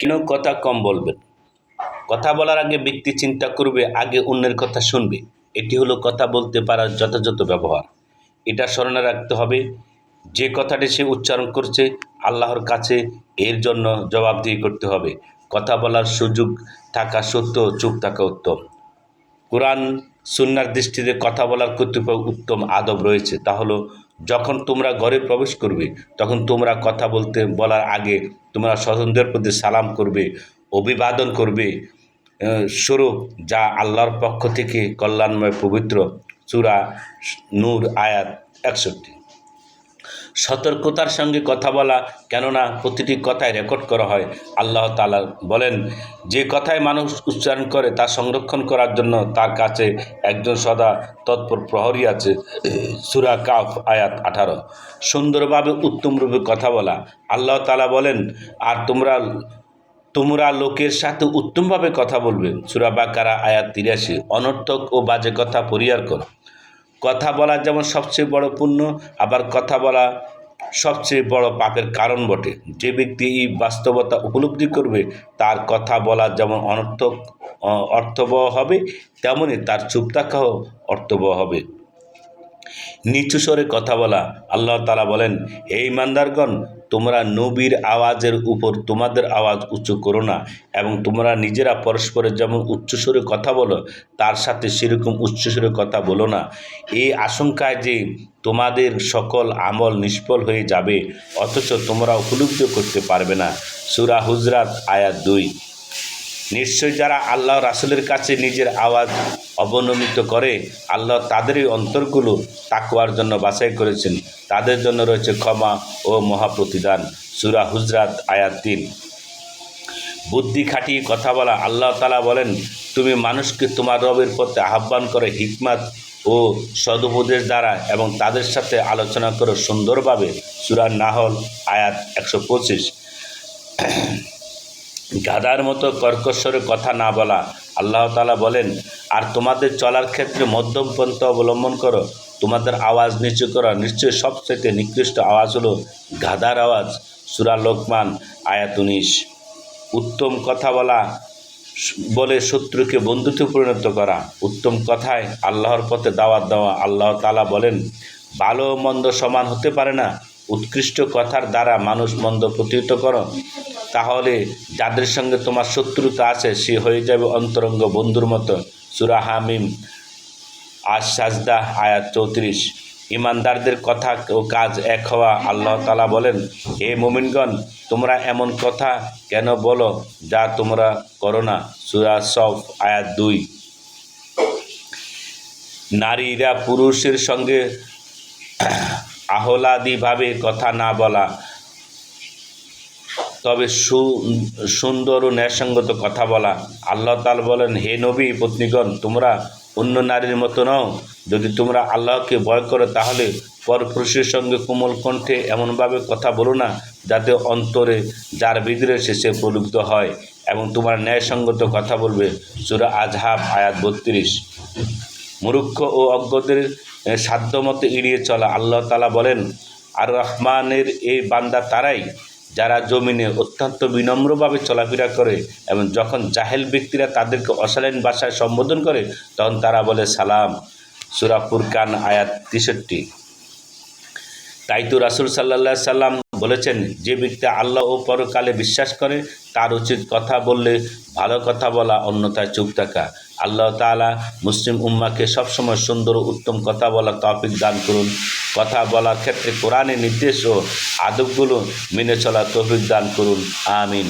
কেন কথা কম বলবেন কথা বলার আগে ব্যক্তি চিন্তা করবে, আগে অন্যের কথা শুনবে। এটি হলো কথা বলতে পারার যথাযথ ব্যবহার। এটা স্মরণে রাখতে হবে, যে কথাটি সে উচ্চারণ করছে, আল্লাহর কাছে এর জন্য জবাবদিহি করতে হবে। কথা বলার সুযোগ থাকা সত্ত্বেও চুপ থাকা উত্তম। কোরআন সুন্নার দৃষ্টিতে কথা বলার কতিপয় উত্তম আদব রয়েছে। তা হলো যখন তোমরা ঘরে প্রবেশ করবে, তখন তোমরা কথা বলতে, বলার আগে তোমরা স্বজনদের প্রতি সালাম করবে, অভিবাদন করবে। স্বরূপ যা আল্লাহর পক্ষ থেকে কল্যাণময় পবিত্র চূড়া নূর আয়াত একষট্টি। সতর্কতার সঙ্গে কথা বলা, কেননা প্রতিটি কথায় রেকর্ড করা হয়। আল্লাহ তালা বলেন, যে কথায় মানুষ উচ্চারণ করে, তা সংরক্ষণ করার জন্য তার কাছে একজন সদা তৎপর প্রহরী আছে। সুরা কাফ, আয়াত আঠারো। সুন্দরভাবে, উত্তমরূপে কথা বলা। আল্লাহ তালা বলেন, আর তোমরা তোমরা লোকের সাথে উত্তমভাবে কথা বলবে। সুরা বাকারা, আয়াত তিরাশি। অনর্থক ও বাজে কথা পরিহার করো। কথা বলা যেমন সবচেয়ে বড় পুণ্য, আবার কথা বলা সবচেয়ে বড় পাপের কারণ বটে। যে ব্যক্তি এই বাস্তবতা উপলব্ধি করবে, তার কথা বলা যেমন অনর্থক অর্থবহ হবে তেমনই তার চুপ থাকাও অর্থবহ হবে। নিচু স্বরে কথা বলা, আল্লাহ তালা বলেন, হে ইমানদারগণ তোমরা নবীর আওয়াজের উপর তোমাদের আওয়াজ উঁচু করো না এবং তোমরা নিজেরা পরস্পরের যেমন উচ্চস্বরে কথা বলো, তার সাথে সেরকম উচ্চস্বরে কথা বলো না। এই আশঙ্কায় যে তোমাদের সকল আমল নিষ্ফল হয়ে যাবে, অথচ তোমরা উপলব্ধ করতে পারবে না। সুরা হুজরাত আয়াত দুই। নিশ্চয় যারা আল্লাহ রাসুলের কাছে নিজের আওয়াজ অবনমিত করে, আল্লাহ তাদেরই অন্তরগুলো তাকুয়ার জন্য বাছাই করেছেন। তাদের জন্য রয়েছে ক্ষমা ও মহাপ্রতিদান। সুরা হুজরাত, আয়াত তিন। বুদ্ধি খাটিয়ে কথা বলা। আল্লাহ তালা বলেন, তুমি মানুষকে তোমার রবের পথে আহ্বান করে হিকমাত ও সদুপদেশ দ্বারা এবং তাদের সাথে আলোচনা করো সুন্দরভাবে। সুরা নাহল, আয়াত একশো পঁচিশ। গাধার মতো কর্কশ্বরে কথা না বলা। আল্লাহ তালা বলেন, আর তোমাদের চলার ক্ষেত্রে মধ্যম পন্থা অবলম্বন করো। তোমাদের আওয়াজ নিচু করো। নিশ্চয়ই সবচেয়ে নিকৃষ্ট আওয়াজ হলো গাদার আওয়াজ। সুরা লোকমান, আয়াত উনিশ। উত্তম কথা বলা বলে শত্রুকে বন্ধুতে পরিণত করা। উত্তম কথায় আল্লাহর পথে দাওয়াত দেওয়া। আল্লাহ তালা বলেন, ভালো মন্দ সমান হতে পারে না। উৎকৃষ্ট কথার দ্বারা মানুষ মন্দ প্রতিহিত করো। তাহলে যাদের সঙ্গে তোমার শত্রুতা আছে, সে হয়ে যাবে অন্তরঙ্গ বন্ধুর মতো। সুরা হামিম, আজ সাজদা, আয়াত চৌত্রিশ। ইমানদারদের কথা ও কাজ এক হওয়া আল্লাহ তালা বলেন, হে মোমিনগণ, তোমরা এমন কথা কেন বলো যা তোমরা করো না? সুরা সফ, আয়াত দুই। নারীরা পুরুষের সঙ্গে আহ্লাদিভাবে কথা না বলা তবে সু, সুন্দর ও ন্যায়সঙ্গত কথা বলা। আল্লাহ তাল বলেন, হে নবী, পত্নীগণ, তোমরা অন্য নারীর মতো নও। যদি তোমরা আল্লাহকে ভয় করো, তাহলে পরপুরুষের সঙ্গে কোমল কণ্ঠে এমনভাবে কথা বলো না, যাতে অন্তরে যার সে সে প্রলুব্ধ হয় এবং তোমার ন্যায়সঙ্গত কথা বলবে। সুরা আজহাব আয়াত বত্রিশ। মূর্খ ও অজ্ঞদের সাধ্যমতো এড়িয়ে চলা আল্লাহ তালা বলেন আর রহমানের এই বান্দা তারাই যারা জমিনে অত্যন্ত বিনম্রভাবে চলাফেরা করে এবং যখন জাহেল ব্যক্তিরা তাদেরকে অশালীন ভাষায় সম্বোধন করে, তখন তারা বলে, সালাম। সুরা কান আয়াত তেষট্টি। তাই তো রাসুল সাল্লাহ সাল্লাম বলেছেন, যে ব্যক্তি আল্লাহ ও পরকালে বিশ্বাস করে, তার উচিত কথা বললে ভালো কথা বলা, অন্যথায় চুপ থাকা। আল্লাহ তাআলা মুসলিম উম্মাকে সবসময় সুন্দর উত্তম কথা বলা তৌফিক দান করুন। কথা বলার ক্ষেত্রে কোরআনের নির্দেশ ও আদবগুলো মেনে চলার তহবিক দান করুন আমিন।